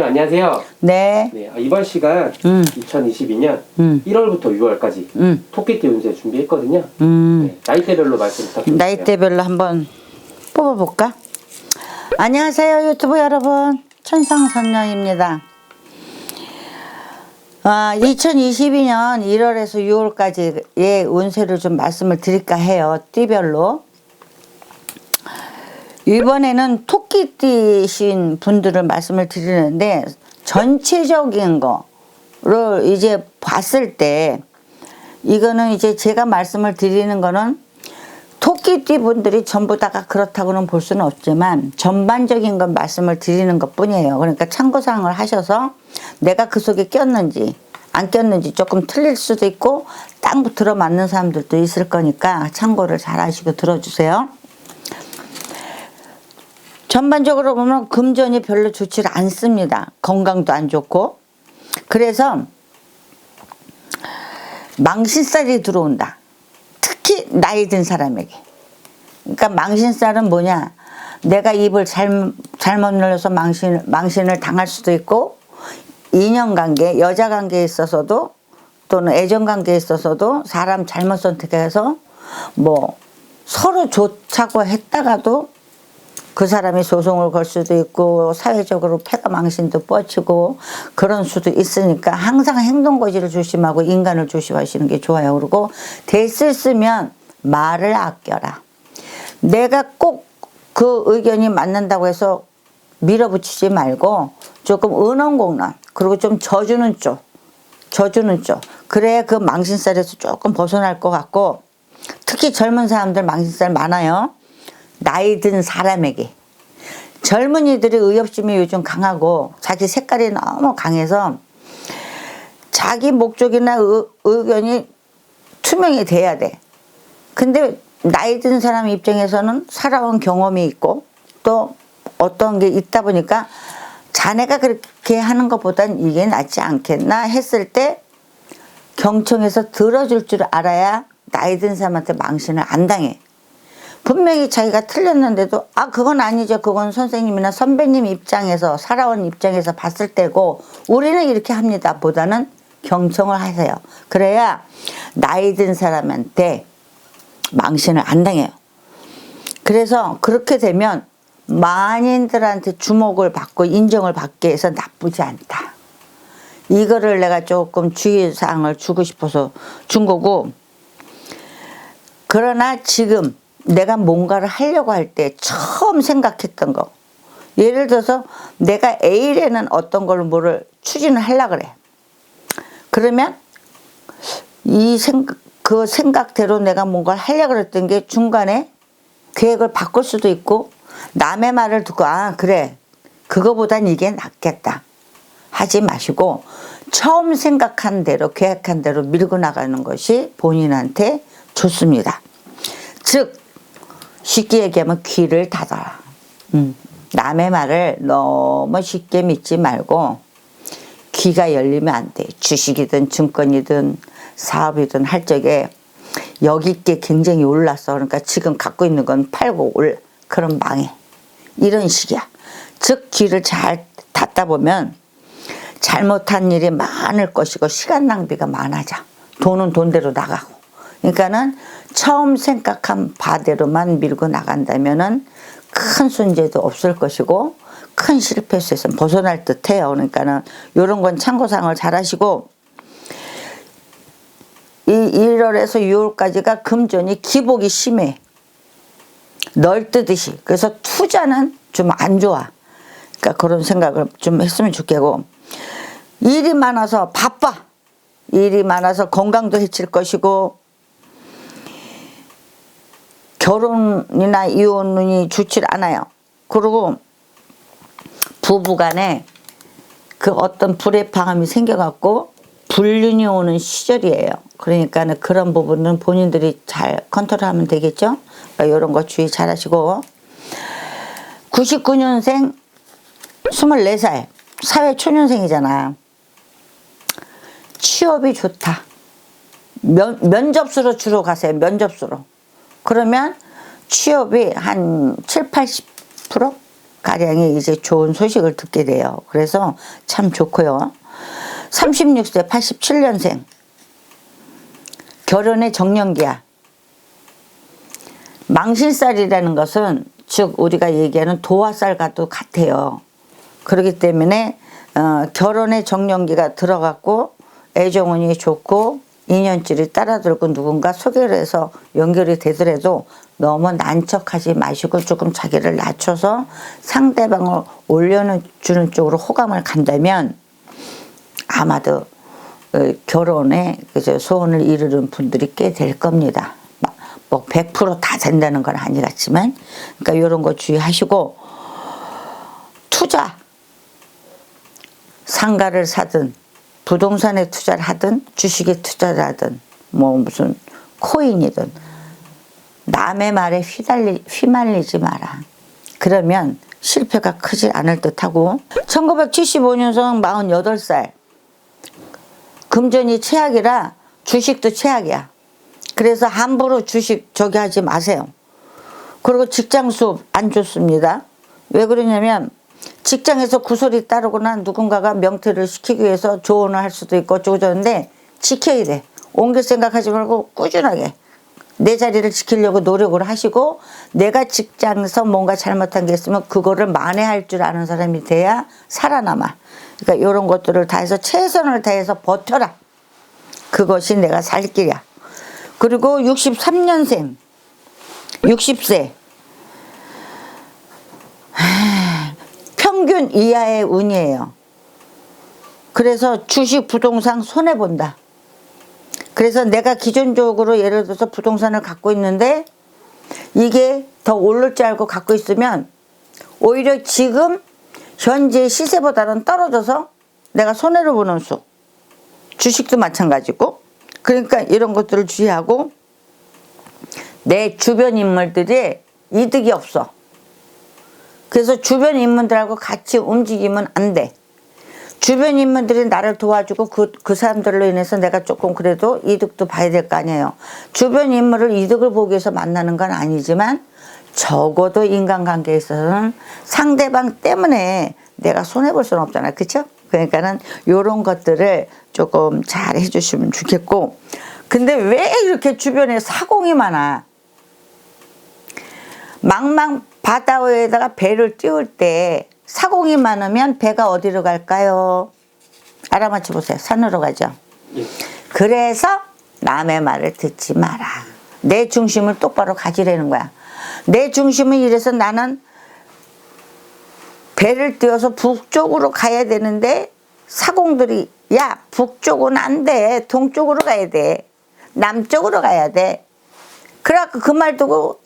네, 안녕하세요. 네. 네, 아, 이번 시간 음. 2022년 음. 1월부터 6월까지 음. 토끼띠 운세 준비했거든요. 음. 네, 나이대별로 말씀 부탁드립니다. 나이대별로 한번 뽑아볼까? 안녕하세요, 유튜브 여러분. 천상선녀입니다. 아, 2022년 1월에서 6월까지의 운세를 좀 말씀을 드릴까 해요. 띠별로. 이번에는 토끼띠신 분들을 말씀을 드리는데 전체적인 거를 이제 봤을 때 이거는 이제 제가 말씀을 드리는 거는 토끼띠 분들이 전부 다가 그렇다고는 볼 수는 없지만 전반적인 건 말씀을 드리는 것 뿐이에요. 그러니까 참고사항을 하셔서 내가 그 속에 꼈는지 안 꼈는지 조금 틀릴 수도 있고 딱 들어맞는 사람들도 있을 거니까 참고를 잘 하시고 들어주세요. 전반적으로 보면 금전이 별로 좋지 않습니다. 건강도 안 좋고. 그래서 망신살이 들어온다. 특히 나이 든 사람에게. 그러니까 망신살은 뭐냐? 내가 입을 잘, 잘못 열려서 망신, 망신을 당할 수도 있고, 인연관계, 여자관계에 있어서도, 또는 애정관계에 있어서도 사람 잘못 선택해서 뭐 서로 좋자고 했다가도 그 사람이 소송을 걸 수도 있고 사회적으로 패가 망신도 뻗치고 그런 수도 있으니까 항상 행동 고지를 조심하고 인간을 조심하시는 게 좋아요. 그리고 대쓸 쓰면 말을 아껴라. 내가 꼭 그 의견이 맞는다고 해서 밀어붙이지 말고 조금 은원공론 그리고 좀 져주는 쪽 져주는 쪽 그래야 그 망신살에서 조금 벗어날 것 같고 특히 젊은 사람들 망신살 많아요. 나이 든 사람에게 젊은이들이 의협심이 요즘 강하고 자기 색깔이 너무 강해서 자기 목적이나 의, 의견이 투명이 돼야 돼. 근데 나이 든 사람 입장에서는 살아온 경험이 있고 또 어떤 게 있다 보니까 자네가 그렇게 하는 것보단 이게 낫지 않겠나 했을 때 경청해서 들어줄 줄 알아야 나이 든 사람한테 망신을 안 당해. 분명히 자기가 틀렸는데도 아 그건 아니죠. 그건 선생님이나 선배님 입장에서 살아온 입장에서 봤을 때고 우리는 이렇게 합니다. 보다는 경청을 하세요. 그래야 나이 든 사람한테 망신을 안 당해요. 그래서 그렇게 되면 만인들한테 주목을 받고 인정을 받게 해서 나쁘지 않다. 이거를 내가 조금 주의사항을 주고 싶어서 준 거고 그러나 지금 내가 뭔가를 하려고 할 때 처음 생각했던 거. 예를 들어서 내가 A라는 어떤 걸 뭐를 추진을 하려 그래. 그러면 이 생각, 그 생각대로 내가 뭔가를 하려 그랬던 게 중간에 계획을 바꿀 수도 있고 남의 말을 듣고 아, 그래. 그거보단 이게 낫겠다. 하지 마시고 처음 생각한 대로 계획한 대로 밀고 나가는 것이 본인한테 좋습니다. 즉 쉽게 얘기하면 귀를 닫아라. 음, 남의 말을 너무 쉽게 믿지 말고 귀가 열리면 안 돼. 주식이든 증권이든 사업이든 할 적에 여기 게 굉장히 올랐어. 그러니까 지금 갖고 있는 건 팔고 올 그럼 망해. 이런 식이야. 즉 귀를 잘 닫다 보면 잘못한 일이 많을 것이고 시간 낭비가 많아져. 돈은 돈대로 나가고. 그러니까는 처음 생각한 바대로만 밀고 나간다면은 큰 문제도 없을 것이고 큰 실패 수에서 벗어날 듯해요. 그러니까는 이런 건 참고사항을 잘 하시고 이 1월에서 6월까지가 금전이 기복이 심해. 널뜨듯이. 그래서 투자는 좀 안 좋아. 그러니까 그런 생각을 좀 했으면 좋겠고 일이 많아서 바빠. 일이 많아서 건강도 해칠 것이고 결혼이나 이혼이 좋지 않아요. 그리고 부부간에 그 어떤 불의 방함이 생겨갖고 불륜이 오는 시절이에요. 그러니까는 그런 부분은 본인들이 잘 컨트롤하면 되겠죠. 그러니까 이런 거 주의 잘 하시고 99년생 24살 사회 초년생이잖아. 취업이 좋다. 면, 면접수로 주로 가세요. 면접수로. 그러면 취업이 한 7, 80% 가량이 이제 좋은 소식을 듣게 돼요. 그래서 참 좋고요. 36세 87년생 결혼의 정년기야. 망신살이라는 것은 즉 우리가 얘기하는 도화살과도 같아요. 그렇기 때문에 어, 결혼의 정년기가 들어갔고 애정운이 좋고 인연줄이 따라 들고 누군가 소개를 해서 연결이 되더라도 너무 난척하지 마시고 조금 자기를 낮춰서 상대방을 올려주는 쪽으로 호감을 간다면 아마도 어, 결혼에 소원을 이루는 분들이 꽤 될 겁니다. 막뭐 100%다 된다는 건 아니겠지만, 그러니까 이런 거 주의하시고 투자 상가를 사든 부동산에 투자를 하든 주식에 투자를 하든 뭐 무슨 코인이든 남의 말에 휘달리, 휘말리지 마라. 그러면 실패가 크지 않을 듯하고 1975년생 48살 금전이 최악이라 주식도 최악이야. 그래서 함부로 주식 저기 하지 마세요. 그리고 직장 수업 안 좋습니다. 왜 그러냐면 직장에서 구설이 따르거나 누군가가 명퇴를 시키기 위해서 조언을 할 수도 있고 어쩌고 저쩌는데 지켜야 돼. 옮길 생각하지 말고 꾸준하게 내 자리를 지키려고 노력을 하시고 내가 직장에서 뭔가 잘못한 게 있으면 그거를 만회할 줄 아는 사람이 돼야 살아남아. 그러니까 이런 것들을 다 해서 최선을 다해서 버텨라. 그것이 내가 살 길이야. 그리고 63년생, 60세. 평균 이하의 운이에요. 그래서 주식, 부동산 손해본다. 그래서 내가 기존적으로 예를 들어서 부동산을 갖고 있는데 이게 더 오를 줄 알고 갖고 있으면 오히려 지금 현재 시세보다는 떨어져서 내가 손해를 보는 수. 주식도 마찬가지고. 그러니까 이런 것들을 주의하고 내 주변 인물들이 이득이 없어. 그래서 주변 인물들하고 같이 움직이면 안 돼. 주변 인물들이 나를 도와주고 그, 그 사람들로 인해서 내가 조금 그래도 이득도 봐야 될 거 아니에요. 주변 인물을 이득을 보기 위해서 만나는 건 아니지만 적어도 인간관계에 있어서는 상대방 때문에 내가 손해볼 수는 없잖아요. 그쵸? 그러니까는 요런 것들을 조금 잘 해주시면 좋겠고. 근데 왜 이렇게 주변에 사공이 많아? 망망 바다 위에다가 배를 띄울 때 사공이 많으면 배가 어디로 갈까요? 알아맞혀 보세요. 산으로 가죠. 예. 그래서 남의 말을 듣지 마라. 내 중심을 똑바로 가지라는 거야. 내 중심은 이래서 나는 배를 띄워서 북쪽으로 가야 되는데 사공들이 야 북쪽은 안 돼. 동쪽으로 가야 돼. 남쪽으로 가야 돼. 그래갖고 그 말 두고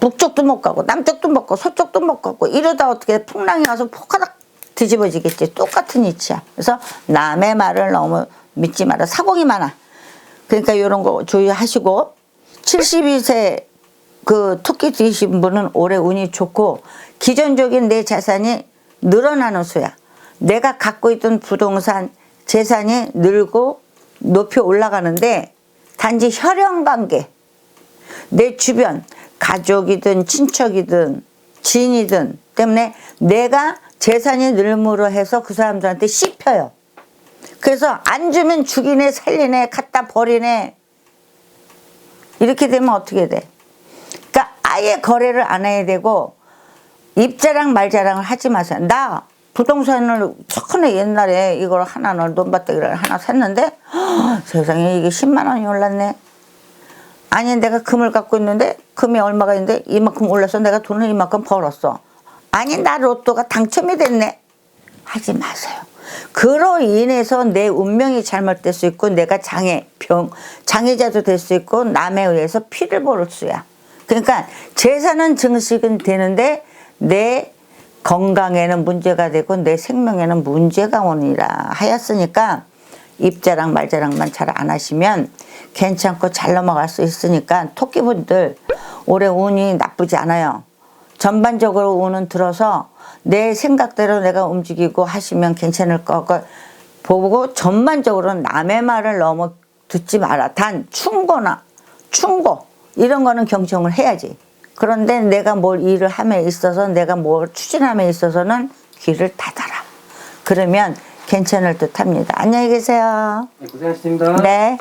북쪽도 못 가고 남쪽도 못 가고 서쪽도 못 가고 이러다 어떻게 풍랑이 와서 포카닥 뒤집어지겠지. 똑같은 이치야. 그래서 남의 말을 너무 믿지 마라. 사공이 많아. 그러니까 이런 거 주의하시고 72세 그 토끼 뛰신 분은 올해 운이 좋고 기존적인 내 자산이 늘어나는 수야. 내가 갖고 있던 부동산 재산이 늘고 높이 올라가는데 단지 혈연 관계 내 주변 가족이든 친척이든 지인이든 때문에 내가 재산이 늘므로 해서 그 사람들한테 씹혀요. 그래서 안 주면 죽이네 살리네 갖다 버리네 이렇게 되면 어떻게 돼? 그러니까 아예 거래를 안 해야 되고 입자랑 말자랑을 하지 마세요. 나 부동산을 천에 옛날에 이걸 하나를 논밭대기를 하나 샀는데 허, 세상에 이게 10만 원이 올랐네. 아니 내가 금을 갖고 있는데 금이 얼마가 있는데 이만큼 올라서 내가 돈을 이만큼 벌었어. 아니 나 로또가 당첨이 됐네. 하지 마세요. 그로 인해서 내 운명이 잘못될 수 있고 내가 장애 병 장애자도 될 수 있고 남에 의해서 피를 보를 수야. 그러니까 재산은 증식은 되는데 내 건강에는 문제가 되고 내 생명에는 문제가 오니라 하였으니까 입자랑 말자랑만 잘 안 하시면 괜찮고 잘 넘어갈 수 있으니까 토끼분들 올해 운이 나쁘지 않아요. 전반적으로 운은 들어서 내 생각대로 내가 움직이고 하시면 괜찮을 거고 보고 전반적으로는 남의 말을 너무 듣지 마라. 단 충고나 충고 이런 거는 경청을 해야지. 그런데 내가 뭘 일을 함에 있어서 내가 뭘 추진함에 있어서는 귀를 닫아라. 그러면 괜찮을 듯 합니다. 안녕히 계세요. 네, 고생하셨습니다. 네.